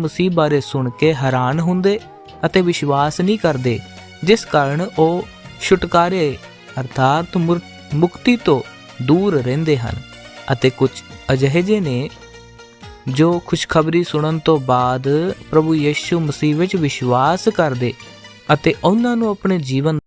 ਮਸੀਹ ਬਾਰੇ ਸੁਣ ਕੇ ਹੈਰਾਨ ਹੁੰਦੇ ਅਤੇ ਵਿਸ਼ਵਾਸ ਨਹੀਂ ਕਰਦੇ, ਜਿਸ ਕਾਰਨ ਉਹ ਛੁਟਕਾਰੇ ਅਰਥਾਤ ਮੁਕਤੀ ਤੋਂ ਦੂਰ ਰਹਿੰਦੇ ਹਨ ਅਤੇ ਕੁਝ ਅਜਿਹੇ ਜਿਹੇ ਨੇ ਜੋ ਖੁਸ਼ਖਬਰੀ ਸੁਣਨ ਤੋਂ ਬਾਅਦ ਪ੍ਰਭੂ ਯੀਸ਼ੂ ਮਸੀਹ ਵਿੱਚ ਵਿਸ਼ਵਾਸ ਕਰਦੇ ਅਤੇ ਉਹਨਾਂ ਨੂੰ ਆਪਣੇ ਜੀਵਨ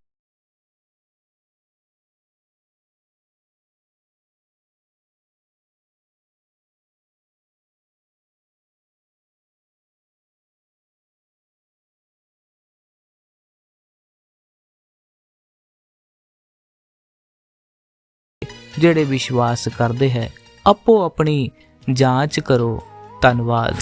ਜਿਹੜੇ ਵਿਸ਼ਵਾਸ ਕਰਦੇ ਹੈ ਆਪੋ ਆਪਣੀ ਜਾਂਚ ਕਰੋ। ਧੰਨਵਾਦ।